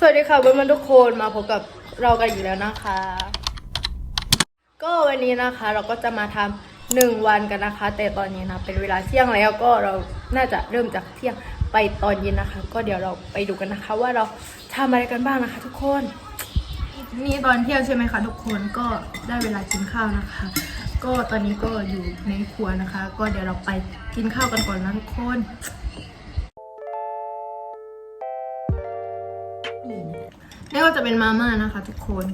สวัสดีค่ะเพื่อนๆทุกคนมาพบกับเรากันอีกแล้วนะคะ ก็วันนี้นะคะเราก็จะมาทำหนึ่งวันกันนะคะ แต่ตอนนี้นะเป็นเวลาเที่ยงแล้วก็เราน่าจะเริ่มจากเที่ยงไปตอนเย็นนะคะ ก็เดี๋ยวเราไปดูกันนะคะ ว่าเราทำอะไรกันบ้างนะคะ ทุกคน นี่ตอนเที่ยงใช่ไหมคะทุกคนก็ได้เวลากินข้าวนะคะ ก็ตอนนี้ก็อยู่ในครัวนะคะ ก็เดี๋ยวเราไปกินข้าวกันก่อนนะทุกคน นี่ก็จะเป็นมาม่านะคะทุกคน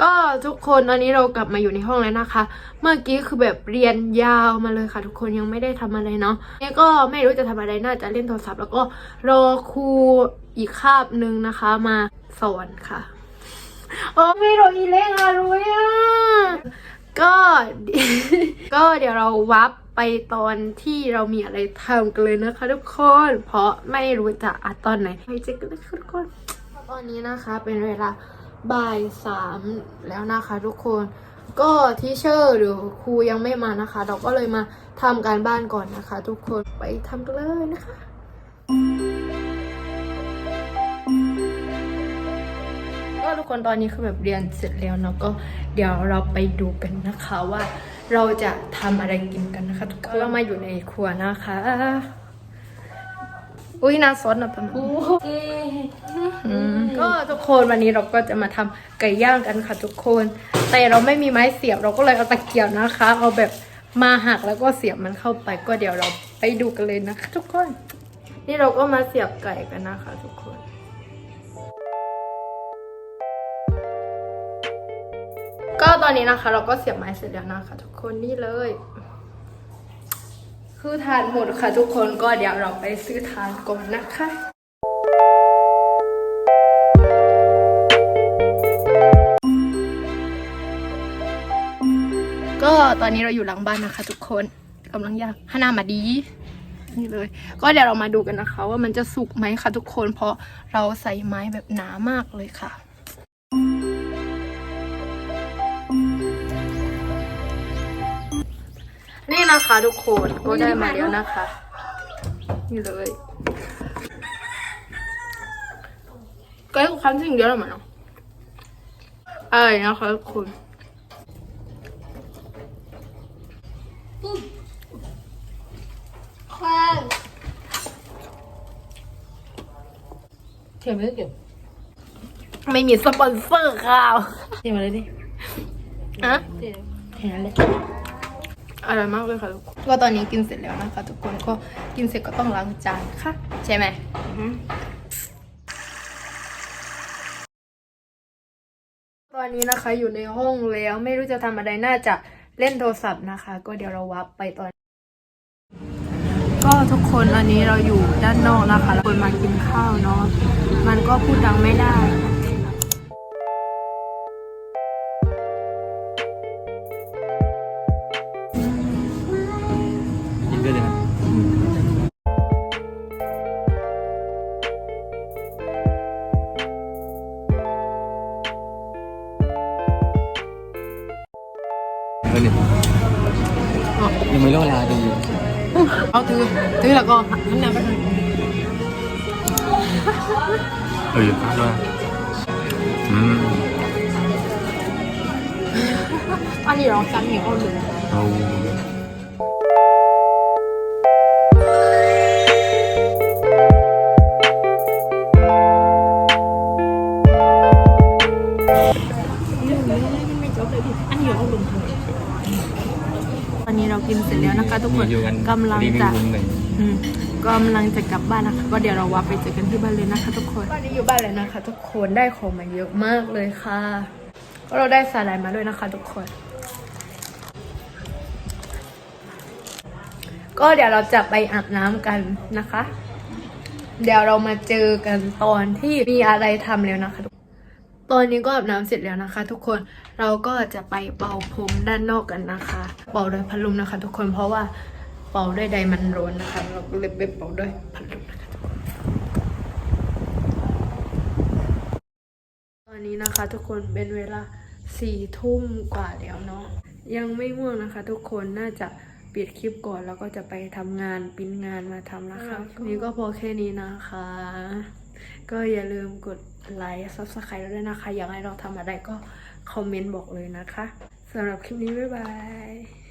ก็ทุกคนตอนนี้เรากลับมาอยู่ในห้องแล้วนะคะ เมื่อกี้คือแบบเรียนยาวมาเลยค่ะ ทุกคนยังไม่ได้ทำอะไรเนาะนี่ก็ไม่รู้จะทำอะไรน่าจะเล่นโทรศัพท์ แล้วก็รอครูอีกคาบหนึ่งนะคะมาสอนค่ะ โอ้ไม่รออีเล่งอะรู้อะก็ก็เดี๋ยวเราวับไปตอนที่เรามีอะไรทำกันเลยนะคะทุกคน เพราะไม่รู้จะอัดตอนไหนไปเจอกันเลยค่ะทุกคนตอนนี้นะคะเป็นเวลาบ่ายสามแล้วนะคะทุกคน ก็ทีเชอร์หรือครูยังไม่มานะคะ เราก็เลยมาทำการบ้านก่อนนะคะ ทุกคนไปทำกันเลยนะคะ คนตอนนี้คือแบบเรียนเสร็จแล้วเนาะก็เดี๋ยวเราไปดูกันนะคะว่า เราจะทำอะไรกินกันนะคะทุกคนเรามาอยู่ในครัวนะคะ อุ้ยน่าซดนะประมาณอืมก็ทุกคนวันนี้เราก็จะมาทำไก่ย่างกันค่ะทุกคน แต่เราไม่มีไม้เสียบเราก็เลยเอาตะเกียบนะคะ เอาแบบมาหักแล้วก็เสียบมันเข้าไปก็เดี๋ยวเราไปดูกันเลยนะคะ ทุกคน นี่เราก็มาเสียบไก่กันนะคะ ทุกคน อนนี้นะคะ เราก็เสียบไม้เสร็จแล้วนะคะ ทุกคนนี่เลย คือทานหมดค่ะ ทุกคนก็เดี๋ยวเราไปซื้อทานก่อนนะคะก็ตอนนี้เราอยู่หลังบ้านนะคะ ทุกคนกำลังย่างฮานามาดี นี่เลย ก็เดี๋ยวเรามาดูกันนะคะ ว่ามันจะสุกไหมคะทุกคน เพราะเราใส่ไม้แบบหนามากเลยค่ะ นี่นะคะทุกคนก็ได้มาแล้วนะคะ นี่เลยก็ให้คันสิ่งเดียวแล้วมันเนาะอะไรนะคะทุกคนเทียมไม่ได้เก็บไม่มีสปอนเซอร์ค่ะเทียมมาเลยดิอะแค่นั้นเลย อร่อยมากเลยค่ะทุกคนก็ตอนนี้กินเสร็จแล้วนะคะ ทุกคนก็กินเสร็จก็ต้องล้างจานค่ะ ใช่ไหมตอนนี้นะคะอยู่ในห้องแล้วไม่รู้จะทำอะไรน่าจะเล่นโทรศัพท์นะคะ ก็เดี๋ยวเราวับไปตอน ก็ทุกคนอันนี้เราอยู่ด้านนอกนะคะแล้วคนมากินข้าวเนาะมันก็พูดดังไม่ได้ เออเนี่ยยังไม่รู้เวลาดูอยู่เอาถือถือแล้วก็หันห ตอนนี้เรากินเสร็จแล้วนะคะ ทุกคนอยู่กันกำลังรีวิวจะมุมหนึ่งอืมกำลังจะกลับบ้านนะคะ ก็เดี๋ยวเราวับไปเจอกันที่บ้านเลยนะคะ ทุกคนตอนนี้อยู่บ้านแล้วนะคะ ทุกคนได้ของมาเยอะมากเลยค่ะก็เราได้สาหร่ายมาด้วยนะคะ ทุกคน ก็เดี๋ยวเราจะไปอาบน้ำกันนะคะ เดี๋ยวเรามาเจอกันตอนที่มีอะไรทำแล้วนะคะ ตอนนี้ก็อาบน้ำเสร็จแล้วนะคะ ทุกคนเราก็จะไปเป่าผมด้านนอกกันนะคะ เป่าด้วยพัดลมนะคะ ทุกคนเพราะว่าเป่าด้วยใดมันร้อนนะคะ เราก็เลยไปเป่าด้วยพัดลมนะคะทุกคนตอนนี้นะคะ ทุกคนเป็นเวลาสี่ทุ่มกว่าแล้วเนาะยังไม่ง่วงนะคะ ทุกคนน่าจะปิดคลิปก่อนแล้วก็จะไปทำงานปริ้นงานมาทำนะคะคลิปนี้ก็พอแค่นี้นะคะ ก็อย่าลืมกดไลค์ซับสไครต์ด้วยนะคะ อยากให้เราทำอะไรก็คอมเมนต์บอกเลยนะคะสำหรับคลิปนี้ บ๊ายบาย